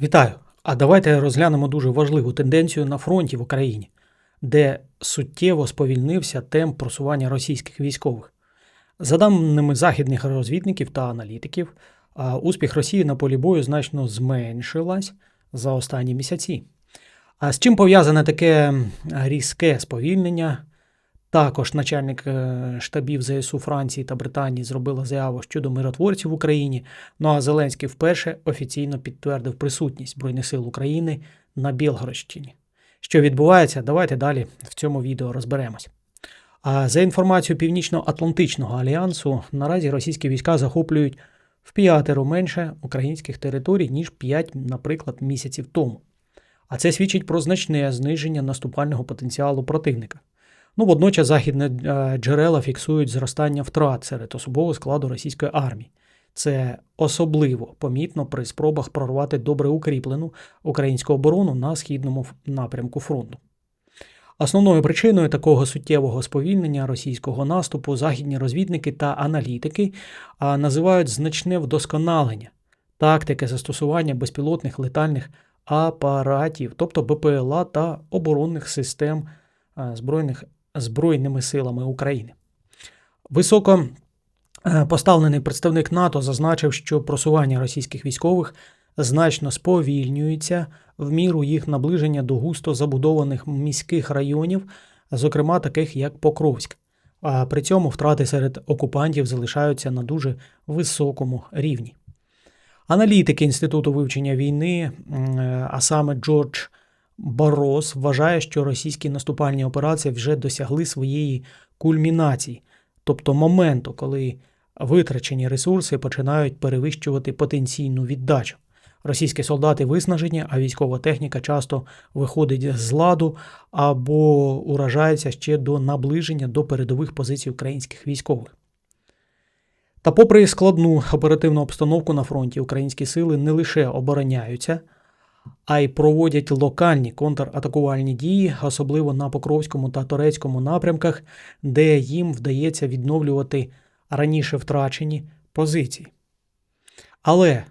Вітаю! А давайте розглянемо дуже важливу тенденцію на фронті в Україні, де суттєво сповільнився темп просування російських військових. За даними західних розвідників та аналітиків, успіх Росії на полі бою значно зменшилась за останні місяці. А з чим пов'язане таке різке сповільнення? Також начальник е, штабів ЗСУ Франції та Британії зробила заяву щодо миротворців в Україні. Ну а Зеленський вперше офіційно підтвердив присутність Збройних сил України на Білгородщині. Що відбувається, давайте далі в цьому відео розберемось. А за інформацією Північно-Атлантичного альянсу, наразі російські війська захоплюють в п'ятеро менше українських територій, ніж 5, наприклад, місяців тому. А це свідчить про значне зниження наступального потенціалу противника. Ну, водночас західні е, джерела фіксують зростання втрат серед особового складу російської армії. Це особливо помітно при спробах прорвати добре укріплену українську оборону на східному напрямку фронту. Основною причиною такого суттєвого сповільнення російського наступу західні розвідники та аналітики називають значне вдосконалення тактики застосування безпілотних летальних апаратів, тобто БПЛА та оборонних систем а, збройних, Збройними силами України. Високо е, поставлений представник НАТО зазначив, що просування російських військових значно сповільнюється в міру їх наближення до густо забудованих міських районів, зокрема таких як Покровськ. А при цьому втрати серед окупантів залишаються на дуже високому рівні. Аналітики Інституту вивчення війни, е, а саме Джордж Барос, вважає, що російські наступальні операції вже досягли своєї кульмінації, тобто моменту, коли витрачені ресурси починають перевищувати потенційну віддачу. Російські солдати виснажені, а військова техніка часто виходить з ладу або уражається ще до наближення до передових позицій українських військових. Та попри складну оперативну обстановку на фронті, українські сили не лише обороняються, а й проводять локальні контратакувальні дії, особливо на Покровському та Торецькому напрямках, де їм вдається відновлювати раніше втрачені позиції. Але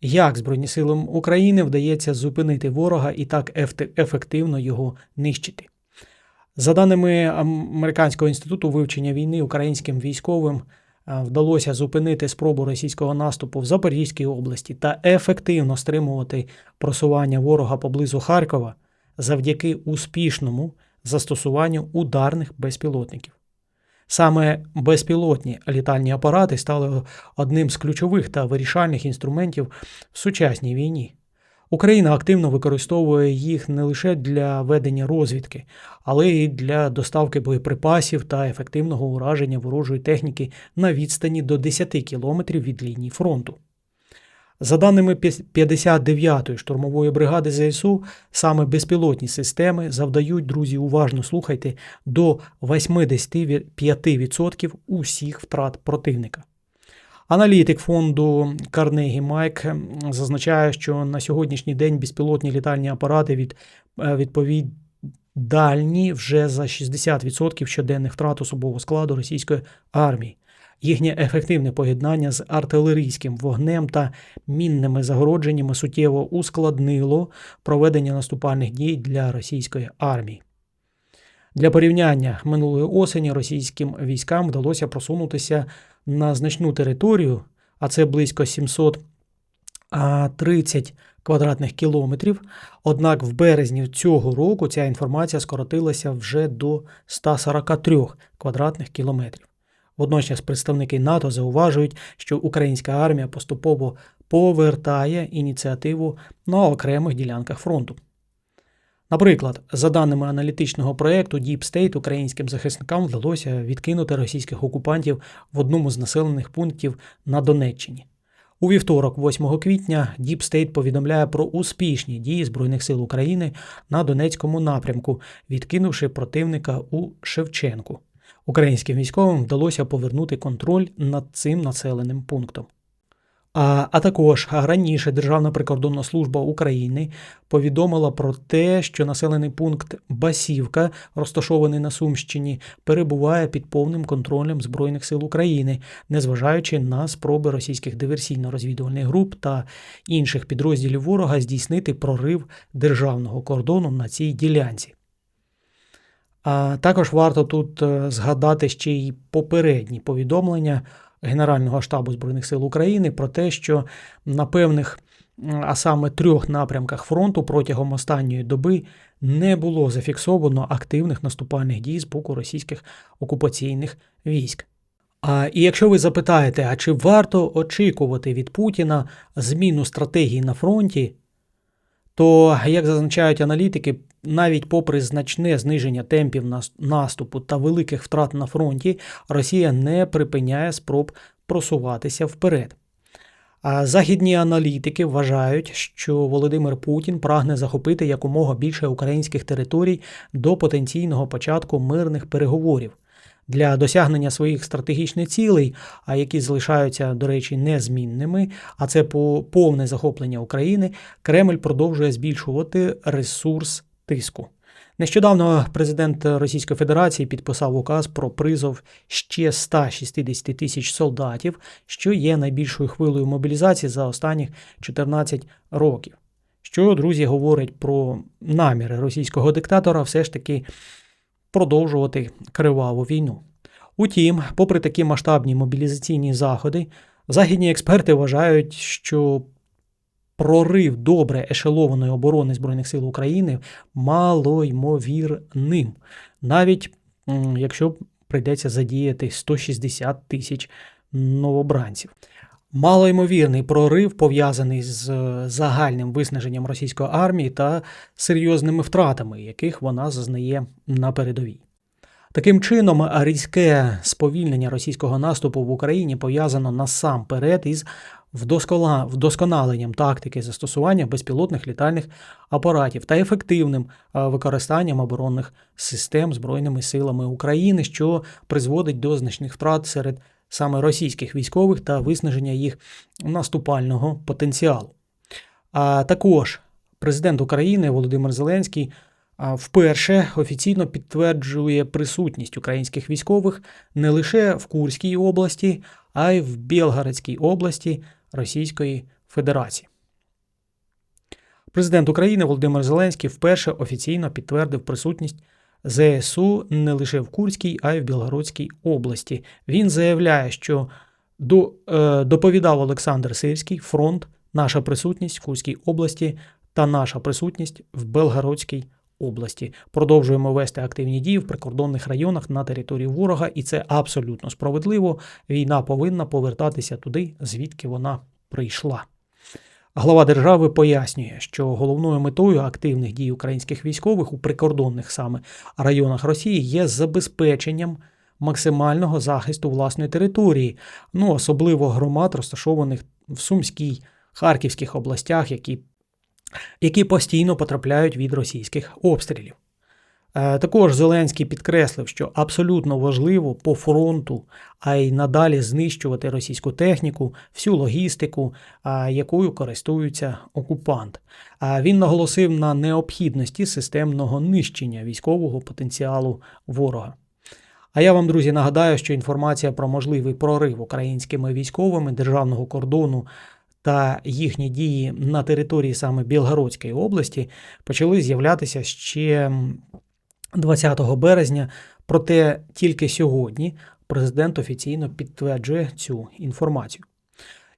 як Збройні сили України вдається зупинити ворога і так ефективно його нищити? За даними Американського інституту вивчення війни українським військовим вдалося зупинити спробу російського наступу в Запорізькій області та ефективно стримувати просування ворога поблизу Харкова завдяки успішному застосуванню ударних безпілотників. Саме безпілотні літальні апарати стали одним з ключових та вирішальних інструментів в сучасній війні. Україна активно використовує їх не лише для ведення розвідки, але й для доставки боєприпасів та ефективного ураження ворожої техніки на відстані до 10 кілометрів від лінії фронту. За даними 59-ї штурмової бригади ЗСУ, саме безпілотні системи завдають, друзі, уважно слухайте, до 85% усіх втрат противника. Аналітик фонду Карнегі Майк зазначає, що на сьогоднішній день безпілотні літальні апарати від, е, відповідальні вже за 60% щоденних втрат особового складу російської армії. Їхнє ефективне поєднання з артилерійським вогнем та мінними загородженнями суттєво ускладнило проведення наступальних дій для російської армії. Для порівняння минулої осені російським військам вдалося просунутися на значну територію, а це близько 730 квадратних кілометрів. Однак в березні цього року ця інформація скоротилася вже до 143 квадратних кілометрів. Водночас представники НАТО зауважують, що українська армія поступово повертає ініціативу на окремих ділянках фронту. Наприклад, за даними аналітичного проєкту Deep State, українським захисникам вдалося відкинути російських окупантів в одному з населених пунктів на Донеччині. У вівторок, 8 квітня, Deep State повідомляє про успішні дії Збройних сил України на Донецькому напрямку, відкинувши противника у Шевченку. Українським військовим вдалося повернути контроль над цим населеним пунктом. А, також раніше Державна прикордонна служба України повідомила про те, що населений пункт Басівка, розташований на Сумщині, перебуває під повним контролем Збройних сил України, незважаючи на спроби російських диверсійно-розвідувальних груп та інших підрозділів ворога здійснити прорив державного кордону на цій ділянці. А також варто тут е, згадати ще й попередні повідомлення Генерального штабу Збройних сил України про те, що на певних, а саме трьох напрямках фронту протягом останньої доби не було зафіксовано активних наступальних дій з боку російських окупаційних військ. А, і якщо ви запитаєте, а чи варто очікувати від Путіна зміну стратегії на фронті, то, як зазначають аналітики, навіть попри значне зниження темпів наступу та великих втрат на фронті, Росія не припиняє спроб просуватися вперед. А західні аналітики вважають, що Володимир Путін прагне захопити якомога більше українських територій до потенційного початку мирних переговорів. Для досягнення своїх стратегічних цілей, а які залишаються, до речі, незмінними, а це по повне захоплення України, Кремль продовжує збільшувати ресурс тиску. Нещодавно президент Російської Федерації підписав указ про призов ще 160 тисяч солдатів, що є найбільшою хвилею мобілізації за останніх 14 років. Що, друзі, говорить про наміри російського диктатора все ж таки продовжувати криваву війну. Утім, попри такі масштабні мобілізаційні заходи, західні експерти вважають, що прорив добре ешелованої оборони Збройних сил України малоймовірним, навіть якщо прийдеться задіяти 160 тисяч новобранців. Малоймовірний прорив пов'язаний з е, загальним виснаженням російської армії та серйозними втратами, яких вона зазнає на передовій. Таким чином, різке сповільнення російського наступу в Україні пов'язано насамперед із вдосконаленням тактики застосування безпілотних літальних апаратів та ефективним е, використанням оборонних систем Збройними силами України, що призводить до значних втрат серед саме російських військових та виснаження їх наступального потенціалу. А також президент України Володимир Зеленський вперше офіційно підтверджує присутність українських військових не лише в Курській області, а й в Білгородській області Російської Федерації. Президент України Володимир Зеленський вперше офіційно підтвердив присутність ЗСУ не лише в Курській, а й в Білгородській області. Він заявляє, що до, е, доповідав Олександр Сирський, фронт, наша присутність в Курській області та наша присутність в Белгородській області. Продовжуємо вести активні дії в прикордонних районах на території ворога, і це абсолютно справедливо. Війна повинна повертатися туди, звідки вона прийшла. Глава держави пояснює, що головною метою активних дій українських військових у прикордонних саме районах Росії є забезпеченням максимального захисту власної території, ну особливо громад, розташованих в Сумській, Харківських областях, які, які постійно потрапляють від російських обстрілів. Е, Також Зеленський підкреслив, що абсолютно важливо по фронту, а й надалі знищувати російську техніку, всю логістику, якою користується окупант. Він наголосив на необхідності системного нищення військового потенціалу ворога. А я вам, друзі, нагадаю, що інформація про можливий прорив українськими військовими державного кордону та їхні дії на території саме Білгородської області почали з'являтися ще 20 березня, проте тільки сьогодні президент офіційно підтверджує цю інформацію.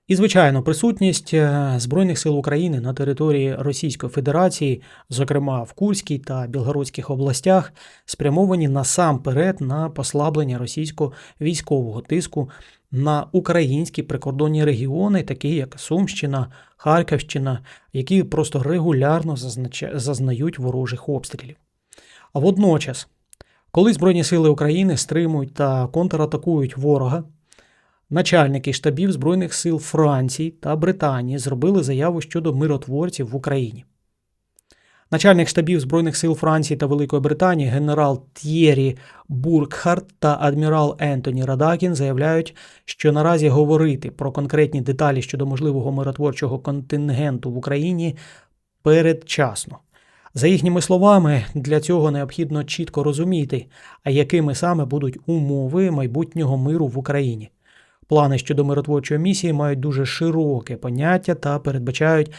І, звичайно, присутність е, Збройних сил України на території Російської Федерації, зокрема в Курській та Білгородських областях, спрямовані насамперед на послаблення російського військового тиску на українські прикордонні регіони, такі як Сумщина, Харківщина, які просто регулярно зазнають ворожих обстрілів. А водночас, коли Збройні сили України стримують та контратакують ворога, начальники штабів Збройних сил Франції та Британії зробили заяву щодо миротворців в Україні. Начальник штабів Збройних сил Франції та Великої Британії генерал Т'єрі Буркхарт та адмірал Ентоні Радакін заявляють, що наразі говорити про конкретні деталі щодо можливого миротворчого контингенту в Україні передчасно. За їхніми словами, для цього необхідно чітко розуміти, а якими саме будуть умови майбутнього миру в Україні. Плани щодо миротворчої місії мають дуже широке поняття та передбачають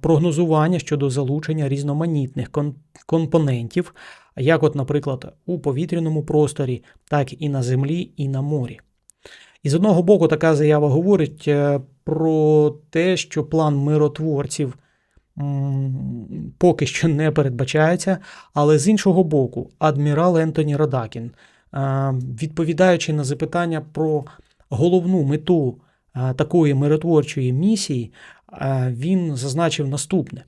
прогнозування щодо залучення різноманітних компонентів, як, от, наприклад, у повітряному просторі, так і на землі, і на морі. І з одного боку, така заява говорить е, про те, що план миротворців поки що не передбачається, але з іншого боку, адмірал Ентоні Радакін, е, відповідаючи на запитання про головну мету е, такої миротворчої місії, е, він зазначив наступне.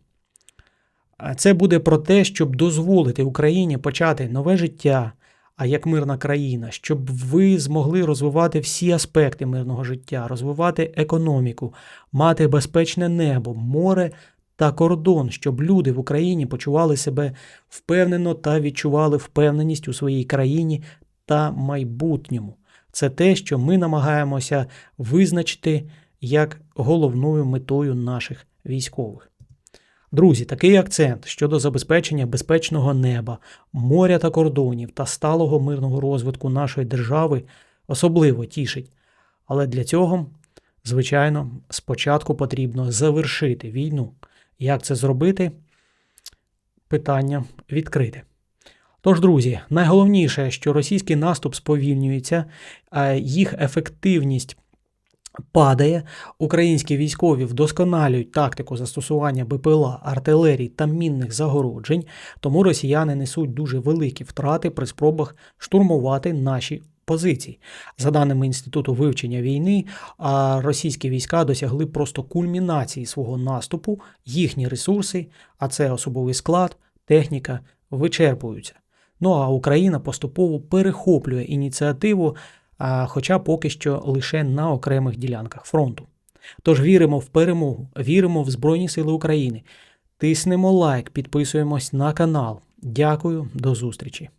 Це буде про те, щоб дозволити Україні почати нове життя, а як мирна країна, щоб ви змогли розвивати всі аспекти мирного життя, розвивати економіку, мати безпечне небо, море та кордон, щоб люди в Україні почували себе впевнено та відчували впевненість у своїй країні та майбутньому. Це те, що ми намагаємося визначити як головною метою наших військових. Друзі, такий акцент щодо забезпечення безпечного неба, моря та кордонів та сталого мирного розвитку нашої держави особливо тішить. Але для цього, звичайно, спочатку потрібно завершити війну. Як це зробити? Питання відкрите. Тож, друзі, найголовніше, що російський наступ сповільнюється, їх ефективність падає. Українські військові вдосконалюють тактику застосування БПЛА, артилерії та мінних загороджень, тому росіяни несуть дуже великі втрати при спробах штурмувати наші позиції. За даними Інституту вивчення війни, російські війська досягли просто кульмінації свого наступу, їхні ресурси, а це особовий склад, техніка, вичерпуються. Ну а Україна поступово перехоплює ініціативу, хоча поки що лише на окремих ділянках фронту. Тож віримо в перемогу, віримо в Збройні Сили України. Тиснемо лайк, підписуємось на канал. Дякую, до зустрічі!